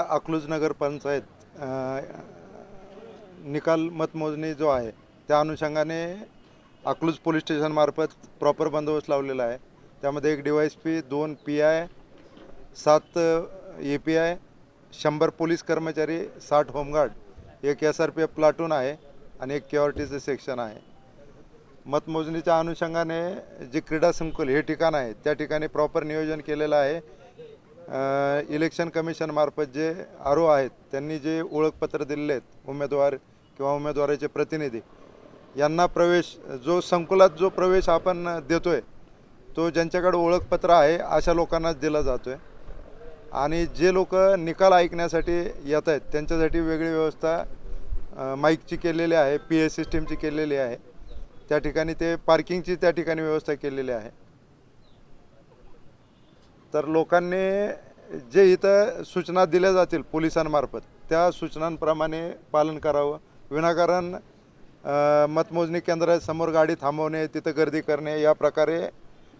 अकलूज नगर पंचायत निकाल मतमोजणी जो आहे त्या अनुषंगाने अकलूज पोलीस स्टेशनमार्फत प्रॉपर बंदोबस्त लावलेला आहे. त्यामध्ये एक डी वाय एस पी दोन पी आय सात ए पी आय शंभर पोलीस कर्मचारी साठ होमगार्ड एक S R P F platoon आहे आणि एक के सेक्शन आहे. मतमोजणीच्या अनुषंगाने जे क्रीडा संकुल हे ठिकाण आहे त्या ठिकाणी प्रॉपर नियोजन केलेलं आहे. इलेक्शन कमिशनमार्फत जे आरो आहेत त्यांनी जे ओळखपत्र दिलेले आहेत उमेदवार किंवा उमेदवाराचे प्रतिनिधी यांना प्रवेश जो संकुलात जो प्रवेश आपण देतो आहे तो ज्यांच्याकडे ओळखपत्र आहे अशा लोकांनाच दिला जातो आहे आणि जे लोक निकाल ऐकण्यासाठी येत आहेत त्यांच्यासाठी वेगळी व्यवस्था माईकची केलेली आहे पी ए सिस्टीमची केलेली आहे. त्या ठिकाणी ते पार्किंगची त्या ठिकाणी व्यवस्था केलेली आहे. तर लोकांनी जे इथं सूचना दिल्या जातील पोलिसांमार्फत त्या सूचनांप्रमाणे पालन करावं. विनाकारण मतमोजणी केंद्रासमोर गाडी थांबवणे तिथं गर्दी करणे या प्रकारे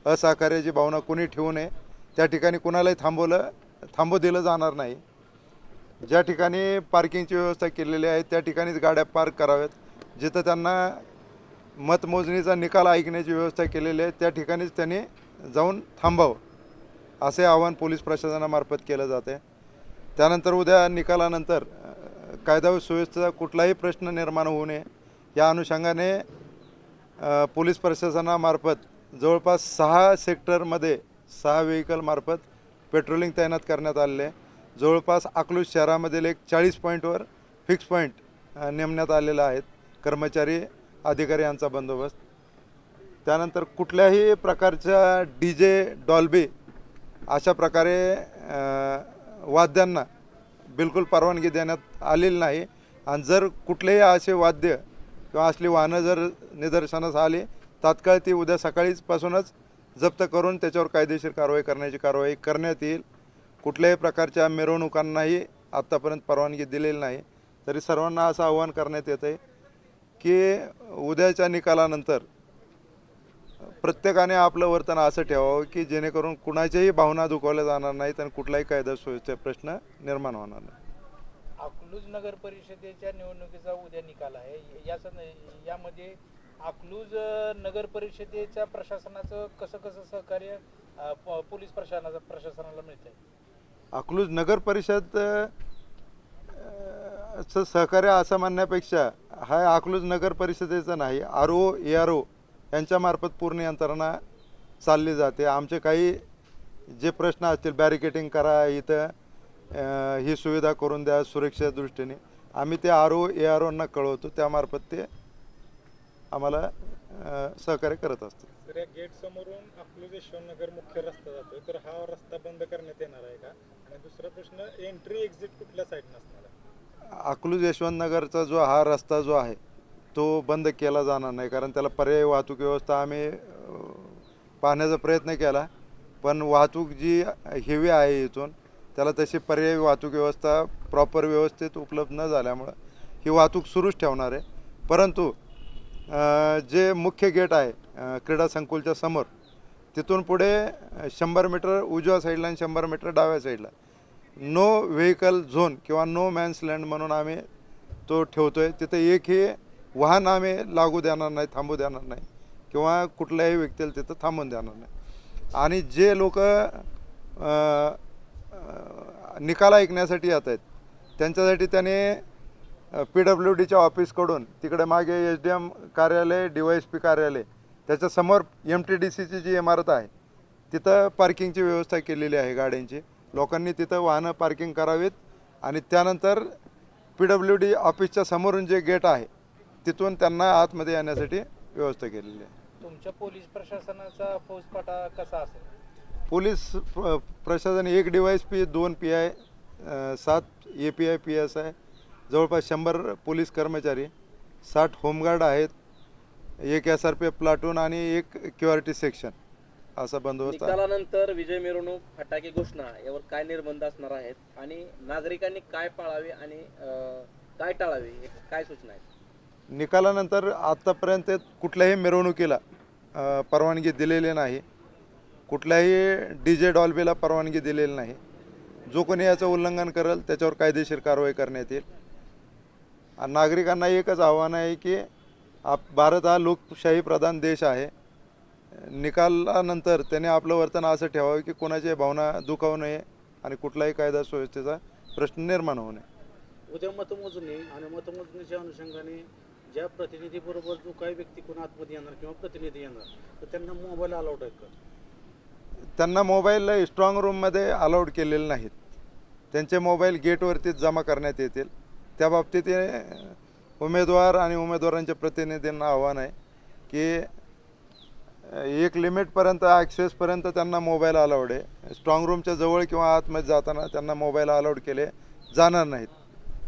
असहकार्याची भावना कुणी ठेवू नये त्या ठिकाणी कुणालाही थांबवलं थांबू दिलं जाणार नाही. ज्या ठिकाणी पार्किंगची व्यवस्था केलेली आहे त्या ठिकाणीच गाड्या पार्क कराव्यात. जिथं त्यांना मतमोजणीचा निकाल ऐकण्याची व्यवस्था केलेली आहे त्या ठिकाणीच त्यांनी जाऊन थांबावं. असे आवाहन पोलीस प्रशासनामार्फत केलं जाते. त्यानंतर उद्या निकालानंतर कायदा व सुव्यवस्थेचा कुठलाही प्रश्न निर्माण होऊ नये. या अनुषंगाने पोलीस प्रशासनामार्फत जवळपास सहा सेक्टरमध्ये सहा व्हेकलमार्फत पेट्रोलिंग तैनात करण्यात आलेले जवळपास अकलूज शहरामधील एक चाळीस पॉईंटवर फिक्स पॉईंट नेमण्यात आलेला आहेत कर्मचारी अधिकारी यांचा बंदोबस्त. त्यानंतर कुठल्याही प्रकारच्या डी जे डॉल्बी अशा प्रकारे वाद्यांना बिलकुल परवानगी देण्यात आलेली नाही. आणि जर कुठलेही असे वाद्य किंवा असली वाहनं जर निदर्शनास आली तात्काळ ती उद्या सकाळीपासूनच जप्त करून त्याच्यावर कायदेशीर कारवाई करण्याची कारवाई करण्यात येईल. कुठल्याही प्रकारच्या मिरवणुकांनाही आत्तापर्यंत परवानगी दिलेली नाही. तरी सर्वांना असं आवाहन करण्यात येतं आहे की उद्याच्या निकालानंतर प्रत्येकाने आपलं वर्तन असं ठेवावं की जेणेकरून कुणाच्याही भावना दुखावल्या जाणार नाहीत आणि कुठलाही कायदा सुव्यवस्थेचा प्रश्न निर्माण होणार नाही. अकलूज नगर परिषदेच्या निवडणुकीचा उद्या निकाल आहे. या यामध्ये अकलूज नगर परिषदेच्या प्रशासनाचं कसं कसं सहकार्य पोलीस प्रशासनाचं प्रशासनाला मिळत आहे अकलूज नगर परिषद सहकार्य असं म्हणण्यापेक्षा हा अकलूज नगर परिषदेचं नाही R O A R O यांच्यामार्फत पूर्ण यंत्रणा चालली जाते. आमचे काही जे प्रश्न असतील बॅरिकेटिंग करा इथं ही सुविधा करून द्या सुरक्षेच्या दृष्टीने. आम्ही ते आर ओ ए आर ओना कळवतो त्यामार्फत ते आम्हाला सहकार्य करत असतात तर या गेट समोरून अकलूज यशवंतनगर मुख्य रस्ता जातोय तर हा रस्ता बंद करण्यात येणार आहे का? आणि दुसरा प्रश्न एंट्री एक्झिट कुठल्या साईडनं असणार आहे? अकलूज यशवंतनगरचा जो हा रस्ता जो आहे तो बंद केला जाणार नाही कारण त्याला पर्यायी वाहतूक व्यवस्था आम्ही पाहण्याचा प्रयत्न केला. पण वाहतूक जी हेवी आहे इथून त्याला तशी पर्यायी वाहतूक व्यवस्था प्रॉपर व्यवस्थित उपलब्ध न झाल्यामुळं ही वाहतूक सुरूच ठेवणार आहे. परंतु जे मुख्य गेट आहे क्रीडा संकुलच्या समोर तिथून पुढे शंभर मीटर उजव्या साईडला आणि शंभर मीटर डाव्या साईडला नो व्हेकल झोन किंवा नो मॅन्स लँड म्हणून आम्ही तो ठेवतो आहे तिथं एकही वाहन आम्ही लागू देणार नाही थांबू देणार नाही किंवा कुठल्याही व्यक्तीला तिथं थांबून देणार नाही. आणि जे लोक निकाल ऐकण्यासाठी येत आहेत त्यांच्यासाठी त्याने पी डब्ल्यू डीच्या ऑफिसकडून तिकडे मागे एच डी एम कार्यालय डी वाय एस पी कार्यालय त्याच्यासमोर एम टी डी सीची जी इमारत आहे तिथं पार्किंगची व्यवस्था केलेली आहे गाड्यांची. लोकांनी तिथं वाहनं पार्किंग करावीत आणि त्यानंतर पी डब्ल्यू डी ऑफिसच्या समोरून जे गेट आहे तिथून त्यांना आतमध्ये येण्यासाठी व्यवस्था केलेली आहे. तुमच्या पोलीस प्रशासनाचा फौजफाटा कसा असेल? पोलीस प्र- प्रशासन एक डी वाय एस पी दोन पी आय सात A P I P S I जवळपास शंभर पोलीस कर्मचारी साठ होमगार्ड आहेत एक S R P F platoon आणि एक क्यू आर टी सेक्शन असा बंदोबस्त आहे. निकालानंतर विजय मिरवणूक फटाके घोषणा यावर काय निर्बंध असणार आहेत? आणि नागरिकांनी काय पाळावे आणि अं, काय टाळावे? हे काय सूचना आहेत? निकालानंतर आत्तापर्यंत कुठल्याही मिरवणुकीला परवानगी दिलेली नाही. कुठल्याही डी जे डॉल्बीला परवानगी दिलेली नाही. जो कोणी याचं उल्लंघन करेल त्याच्यावर कायदेशीर कारवाई करण्यात येईल. नागरिकांना एकच आव्हान आहे की आप भारत हा लोकशाही प्रधान देश आहे. निकालानंतर त्याने आपलं वर्तन असं ठेवावं की कोणाची भावना दुखावू नये आणि कुठलाही कायदा सुव्यवस्थेचा प्रश्न निर्माण होऊ नये. उद्या मतमोजणी आणि मतमोजणीच्या अनुषंगाने ज्या प्रतिनिधीबरोबर जो काही व्यक्ती कोण आतमध्ये येणार किंवा प्रतिनिधी येणार तर त्यांना मोबाईल अलाउड आहेत का? त्यांना मोबाईल स्ट्रॉंग रूममध्ये अलाउड केलेले नाहीत. त्यांचे मोबाईल गेटवरतीच जमा करण्यात येतील. त्या बाबतीत हे उमेदवार आणि उमेदवारांच्या प्रतिनिधींना आव्हान आहे की एक लिमिटपर्यंत ॲक्सेसपर्यंत त्यांना मोबाईल अलाउड आहे. स्ट्रॉंग रूमच्या जवळ किंवा आतमध्ये जाताना त्यांना मोबाईल अलाउड केले जाणार नाहीत.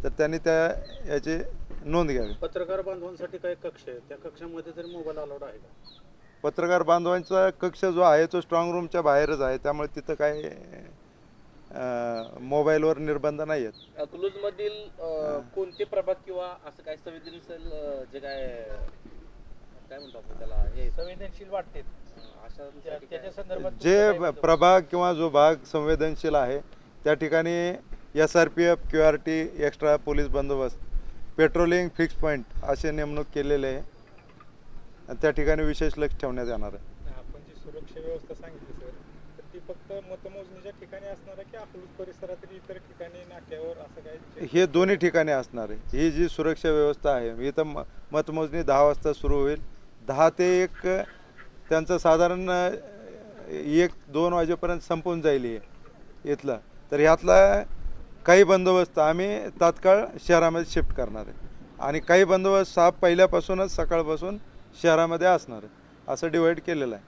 तर त्यांनी त्या याची नोंद घ्यावी. पत्रकार बांधवांसाठी काही कक्ष आहे? त्या कक्षामध्ये तरी मोबाईल अलाउड आहे का? पत्रकार बांधवांचा कक्ष जो आहे तो स्ट्रॉंग रूमच्या बाहेरच आहे. त्यामुळे तिथं काय अ, मोबाईलवर निर्बंध नाही आहेत. अकलूज मधील कोणते प्रभाग किंवा असं काय संवेदनशील अं, जे काय काय म्हणतो आपण त्याला हे संवेदनशील वाटते. अशा त्या- त्याच्या संदर्भात तुमचं जे काय मत? प्रभाग किंवा जो भाग संवेदनशील आहे त्या ठिकाणी S R P F Q R T extra police बंदोबस्त पेट्रोलिंग फिक्स पॉईंट असे नेमणूक केलेले आहे. आणि त्या ठिकाणी विशेष लक्ष ठेवण्यात येणार आहे. आपण जी सुरक्षा व्यवस्था सांगितली सर तर ती फक्त मतमोजणीच्या ठिकाणी असणार आहे की अकलूज परिसरातील इतर ठिकाणी नाक्यावर असं हे दोन्ही ठिकाणी असणार आहे. ही जी सुरक्षा व्यवस्था आहे इथं म मतमोजणी दहा वाजता सुरू होईल. दहा ते एक त्यांचं साधारण एक दोन वाजेपर्यंत संपून जाईल हे इथलं. तर ह्यातला काही बंदोबस्त आम्ही तात्काळ शहरामध्ये शिफ्ट करणार आहे. आणि काही बंदोबस्त हा पहिल्यापासूनच सकाळपासून शहरामध्ये असणार आहे. असं डिवाईड केलेलं आहे.